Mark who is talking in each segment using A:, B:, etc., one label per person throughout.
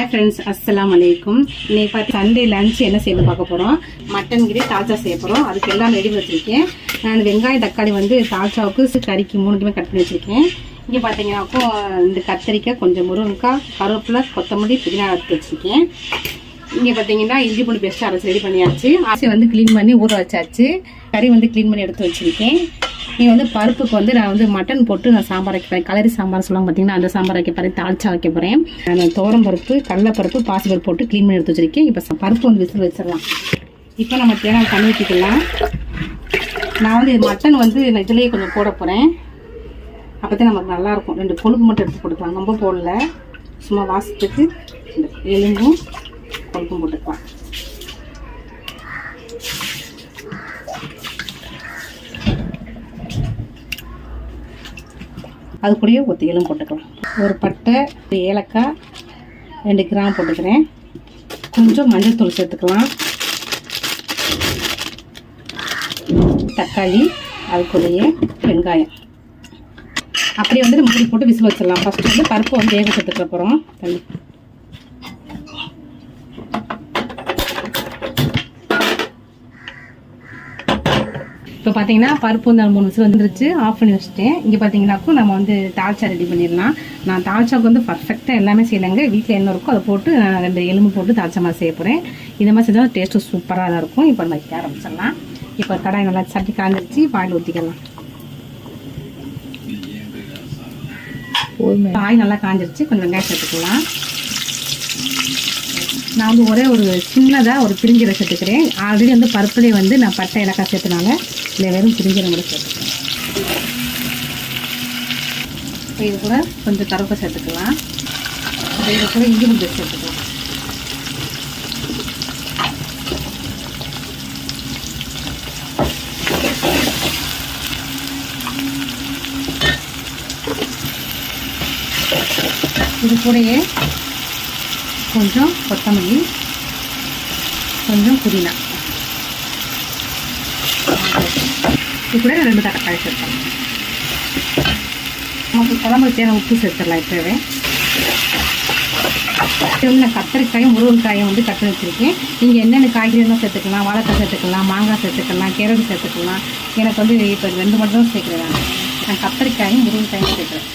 A: Hi friends அஸ்லாம் வலைக்கும் இன்னைக்கு பார்த்து சண்டே லஞ்ச் என்ன செய்யணும் பார்க்க போகிறோம் மட்டன் கிரி தால்ச்சா செய்ய போகிறோம் அதுக்கு எல்லாம் ரெடி வச்சுருக்கேன். நான் வெங்காயம் தக்காளி வந்து தால்ச்சாவுக்கு கறிக்கு மூணுக்குமே கட் பண்ணி வச்சுருக்கேன். இங்கே பார்த்தீங்கன்னாக்கோ இந்த கத்திரிக்காய் கொஞ்சம் முருங்கைக்காய் கருவேப்பிலை கொத்தமல்லி புதினா எடுத்து வச்சுருக்கேன். இங்கே பார்த்தீங்கன்னா இஞ்சி பூண்டு பெஸ்ட்டு அரைச்சி ரெடி பண்ணியாச்சு. ஆசை வந்து க்ளீன் பண்ணி ஊற வச்சாச்சு. கறி வந்து க்ளீன் பண்ணி எடுத்து வச்சுருக்கேன். நீங்கள் வந்து பருப்புக்கு வந்து நான் வந்து மட்டன் போட்டு நான் சாம்பார் வைக்க போகிறேன் கலரி சாம்பார் சொல்லுவாங்க பார்த்தீங்கன்னா அந்த சாம்பார் வைக்க போகிறேன் தாளிச்சா வைக்க போகிறேன் நான் தோரம் பருப்பு கடலைப்பருப்பு பாசிப்பருப்பு போட்டு க்ளீன் பண்ணி எடுத்து வச்சிருக்கேன். இப்போ பருப்பு வந்து விசில் வச்சிடலாம். இப்போ நம்ம தேவை தண்ணி ஊற்றிக்கலாம் நான் வந்து மட்டன் வந்து நான் இதுலேயே கொஞ்சம் போட போகிறேன் அப்போ தான் நமக்கு நல்லாயிருக்கும் ரெண்டு கொழுப்பு மட்டும் எடுத்து போட்டுக்கலாம். ரொம்ப போடல. சும்மா வாசத்துக்கு எலும்பும் கொழுப்பும் போட்டுக்கலாம். அது கூடயே ஒத்திகளும் போட்டுக்கலாம். ஒரு பட்டை ஒரு ஏலக்காய் ரெண்டு கிராம் போட்டுக்கிறேன். கொஞ்சம் மஞ்சள் தூள் சேர்த்துக்கலாம். தக்காளி அது கூடயே வெங்காயம். அப்படியே வந்து மூடி போட்டு விசில் வச்சிடலாம். ஃபஸ்ட்டு வந்து பருப்பு வந்து வேக சேர்த்துக்க போகிறோம் தண்ணி. இப்போ பார்த்தீங்கன்னா பருப்பு வந்து மூணு விசில் வந்துருச்சு. ஆஃப் பண்ணி வச்சுட்டேன். இங்கே பார்த்தீங்கன்னாக்கும் நம்ம வந்து தால்ச்சா ரெடி பண்ணிடலாம். நான் தால்ச்சாவுக்கு வந்து பர்ஃபெக்டாக எல்லாமே செய்யலைங்க. வீட்டில் என்ன இருக்கோ அதை போட்டு நான் ரெண்டு எலும்பு போட்டு தால்ச்சா மாதிரி செய்ய போகிறேன் இந்த மாதிரி செஞ்சால் டேஸ்ட்டு சூப்பராக தான் இருக்கும். இப்போ நம்ம வைக்க ஆரம்பிச்சிடலாம். இப்போ கடாய் நல்லா சட்டி காஞ்சிருச்சு. பாயில் ஊற்றிக்கலாம் காய் நல்லா காஞ்சிருச்சு. கொஞ்சம் வெங்காயம் சேர்த்துக்கலாம். நான் வந்து ஒரே ஒரு சின்னதாக ஒரு பிரிஞ்சீரை சேர்த்துக்கிறேன். ஆல்ரெடி வந்து பருப்புலேயே வந்து நான் பட்டை இலக்காய் சேர்த்தனால இல்லை வெறும் பிரிஞ்சனம் கூட சேர்த்துக்கலாம். இப்போ இது கூட கொஞ்சம் கருப்பை சேர்த்துக்கலாம். இப்போ இது கூட இஞ்சி முட்டை சேர்த்துக்கலாம். இது கூடயே கொஞ்சம் கொத்தமல்லி கொஞ்சம் புதினா. இது கூட ரெண்டு தக்காளி சேர்த்தலாம் நமக்கு குழம்புக்கு தேவை உப்பு சேர்த்துடலாம் இப்போவே. இது வந்து நான் கத்திரிக்காயும் முருங்கைக்காயும் வந்து கட் வச்சுருக்கேன். நீங்கள் என்னென்ன காய்கறிலாம் சேர்த்துக்கலாம் வாழைக்காய் சேர்த்துக்கலாம் மாங்காய் சேர்த்துக்கலாம் கேரட் சேர்த்துக்கலாம். எனக்கு வந்து இப்போ ரெண்டு மட்டும் தான் சேர்க்குறேன் நான். நான் கத்திரிக்காயும் முருங்கைக்காயும் சேர்க்குறேன்.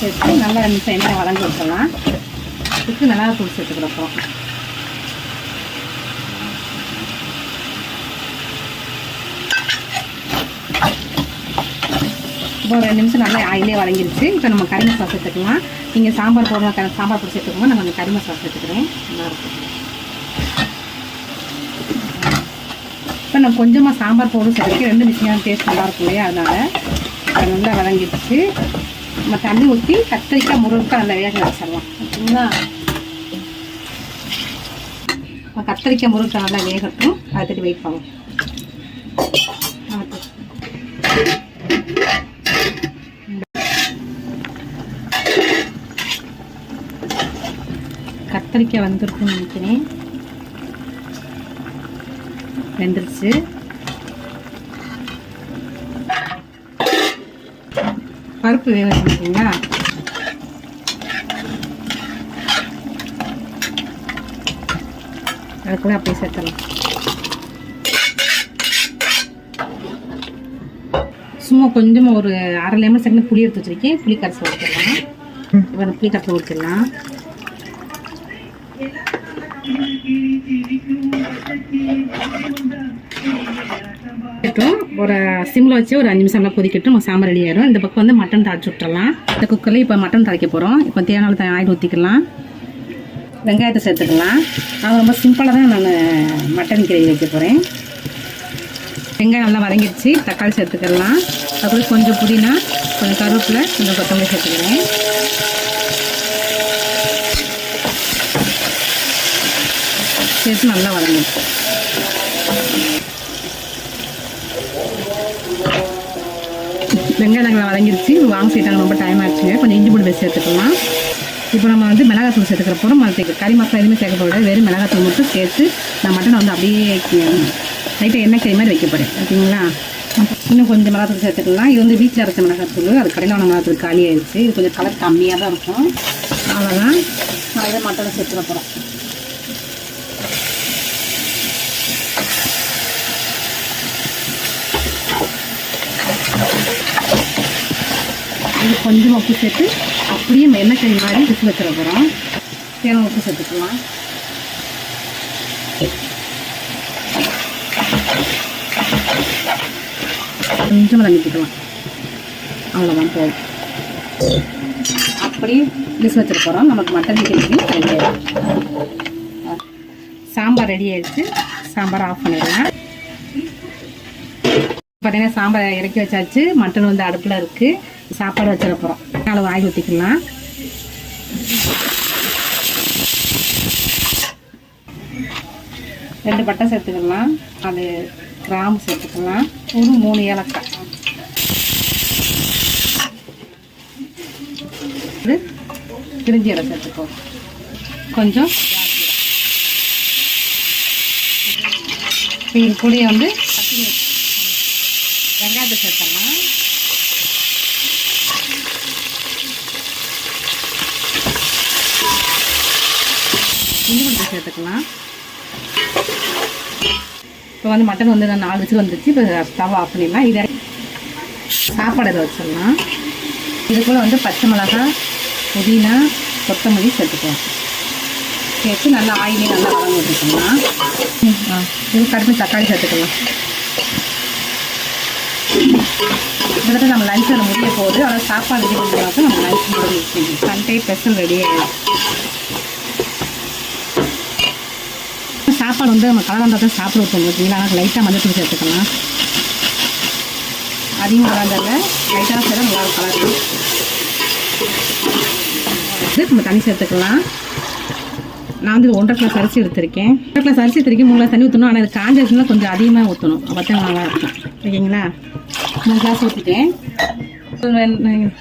A: சேர்த்து நல்லா ரெண்டு நிமிஷம் எண்ணெய் வதங்க வச்சிடலாம். இதுக்கு மிளகா தூள் ஒரு ரெண்டு நிமிஷம் நல்லா ஆயிலே வதங்கிருச்சு. இப்போ நம்ம கரிம மசாலா எடுத்துக்கலாம் நீங்கள் சாம்பார் போடுற க சாம்பார் பிடிச்சி எடுத்துக்கோங்க நான் கொஞ்சம் கரிம மசாலா எடுத்துக்கிறேன் நல்லாயிருக்கும் இப்போ நான் கொஞ்சமாக சாம்பார் போடும் சேர்த்துக்க ரெண்டு விஷயம் டேஸ்ட் நல்லாயிருக்கும் இல்லையா? அதனால் இப்போ நல்லா வதங்கிடுச்சு நம்ம தண்ணி ஊற்றி கத்திரிக்காய் முருகக்காய் நல்லா வேக வச்சிடலாம். ஓகேங்களா கத்திரிக்காய் முருகக்காய் நல்லா வேகட்டும். அதுக்கு வெயிட் பண்ணுவோம் கத்திரிக்காய் வந்திருக்குன்னு நினைக்கிறேன். வெந்துருச்சு. பருப்பு வேக வச்சுருக்கீங்களா? அது கூட அப்படியே சேர்த்தலாம் சும்மா கொஞ்சமாக ஒரு அரை லெமன் செகண்ட் புளி எடுத்து வச்சிருக்கேன். புளி கரைச்சி ஊற்றிடலாம் இப்போ புளி கரைச்சி ஊற்றிடலாம். ஒரு சிம்மில் வச்சு ஒரு அஞ்சு நிமிஷம்லாம் கொதிக்கட்டும். நம்ம சாம்பார் ரெடி ஆயிடும் இந்த பக்கம் வந்து மட்டன் தாளிச்சு விட்டுறலாம். இந்த குக்கரில் இப்போ மட்டன் தாளிக்க போகிறோம் இப்போ தேவையான ஆயில் ஊற்றிக்கலாம் வெங்காயத்தை சேர்த்துக்கலாம். நான் ரொம்ப சிம்பிளாக தான் நான் மட்டன் கிரேவி வைக்க போகிறேன் வெங்காயம் நல்லா வதங்கிடுச்சு. தக்காளி சேர்த்துக்கலாம். அப்புறம் கொஞ்சம் புதினா கொஞ்சம் கருவேப்பில் கொஞ்சம் கொத்தமல்லி சேர்த்துக்கிறேன். சேர்த்து நல்லா வதங்கிடுச்சு வெங்காயம் வதங்கிடுச்சு வதங்கிருச்சு. வாங்க சேர்த்தாங்க ரொம்ப டைம் ஆச்சுங்க கொஞ்சம் இஞ்சி பூண்டு பேசி சேர்த்துக்கலாம். இப்போ நம்ம வந்து மிளகாத்தூள் சேர்த்துக்கிற போகிறோம் மரத்துக்கு கறி மசாலா எதுவுமே சேர்க்க போகிறது வெறும் மிளகாத்தூள் மட்டும் சேர்த்து நான் மட்டன் வந்து அப்படியே லைட்டாக எண்ணெய் கறி மாதிரி வைக்க போகிறேன் ஓகேங்களா இன்னும் கொஞ்சம் மிளகாத்தூள் சேர்த்துக்கலாம். இது வந்து வீட்டில் அரைச்ச மிளகாத்தூள். அது கடையில் வாங்க மிளகாத்தூள் காலி ஆயிடுச்சு இது கொஞ்சம் கலர் கம்மியாக தான் இருக்கும். அவ்வளோதான் நான் மட்டனை சேர்த்துக்க போகிறோம் இது கொஞ்சம் உப்பு சேர்த்து அப்படியே எண்ணெய் மாதிரி விசில் வச்சிட போகிறோம் தேவை உப்பு சேர்த்துக்கலாம்? கொஞ்சம் வதங்கிக்கலாம் அவ்வளோதான் போதும். அப்படியே விசில் வச்சிட போகிறோம் நமக்கு mutton gravy ready sambar ready ஆயிடுச்சு. சாம்பார் ஆஃப் பண்ணிடலாம். பார்த்தீங்கன்னா சாம்பார் இறக்கி வச்சாச்சு. மட்டன் வந்து அடுப்பில் இருக்குது சாப்பாடு வச்சிட போகிறோம் நாலு வாங்கி ஊற்றிக்கலாம் ரெண்டு பட்டை சேர்த்துக்கலாம். அது கிராம்பு சேர்த்துக்கலாம். ஒரு மூணு ஏலக்காய். இது பிரிஞ்சி இலை சேர்த்துக்கோ. கொஞ்சம் இது கூடயே வந்து வெங்காயத்தை சேர்த்தலாம் இஞ்சி கொஞ்சம் சேர்த்துக்கலாம் இப்போ வந்து மட்டன் வந்து நான் நாலு விசில் வந்துச்சு. இப்போ ஸ்டவ் ஆஃப் பண்ணிடலாம். இதை சாப்பாடு இதை வச்சிடலாம். இதுக்குள்ளே வந்து பச்சை மிளகா புதினா கொத்தமல்லி சேர்த்துக்கலாம். சேர்த்து நல்லா ஆயிலே நல்லா வளங்க விட்டுக்கலாம். இது கடுப்பு தக்காளி சேர்த்துக்கலாம். கிட்டத்தட்ட நம்ம லஞ்ச் முடிய போகுது. ஆனால் சாப்பாடு ரெடி பண்ணுறதுக்கு நம்ம லஞ்ச் முடிஞ்சு சண்டே ஸ்பெஷல் ரெடி ஆகிடும் சாப்பாடு வந்து நம்ம கலர் தான் சாப்பிட வைப்போம். பார்த்தீங்களா ஆனால் லைட்டாக மஞ்சள் சேர்த்துக்கலாம் அதிகம் கலந்ததில்ல லைட்டாக சேர நல்லா கலர். நம்ம தண்ணி சேர்த்துக்கலாம். நான் வந்து ஒன்றரை கிளாஸ் அரிசி எடுத்திருக்கேன். ஒன்றரை கிளாஸ் அரிசி எடுத்திருக்கேன். மூணு கிளாஸ் தண்ணி ஊற்றணும் ஆனால் இது காஞ்ச கொஞ்சம் அதிகமாக ஊற்றணும் அப்போ தான் நல்லா இருக்கும். ஓகேங்களா? மூணு கிளாஸ் ஊற்றிட்டேன்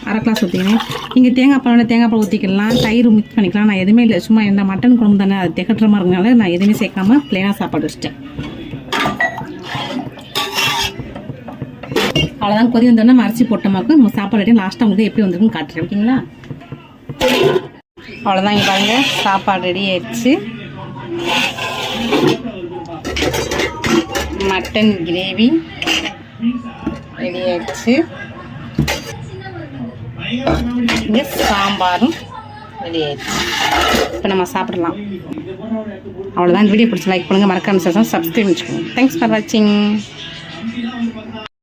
A: அரை கிளாஸ் ஊற்றிக்கிறேன் நீங்கள் தேங்காய் பால் தேங்காய் பால் ஊற்றிக்கலாம் தயிர் மிக்ஸ் பண்ணிக்கலாம். நான் எதுவுமே இல்லை. சும்மா இந்த மட்டன் குழம்பு தானே. அது திகட்டுற மாதிரி இருக்கனால நான் எதுவுமே சேர்க்காம பிளேனாக சாப்பாடு வச்சிட்டேன். அவ்வளோதான் கொதி வந்தோடனே நம்ம அரிசி போட்டோமாக்கு நம்ம சாப்பாடு ரெடி லாஸ்ட்டாக உங்களுக்கு எப்படி வந்துருக்குன்னு காட்டுறேன். ஓகேங்களா? அவ்வளோதான் இங்கே பாருங்கள் சாப்பாடு ரெடி ஆயிடுச்சு. மட்டன் கிரேவி ரெடி ஆயிடுச்சு. இங்கே சாம்பாரும் ரெடி இப்போ நம்ம சாப்பிடலாம். அவ்வளோதான் வீடியோ பிடிச்சி லைக் பண்ணுங்கள் மறக்காம சப்ஸ்கிரைப் வச்சுக்கோங்க. தேங்க்ஸ் ஃபார் வாட்சிங்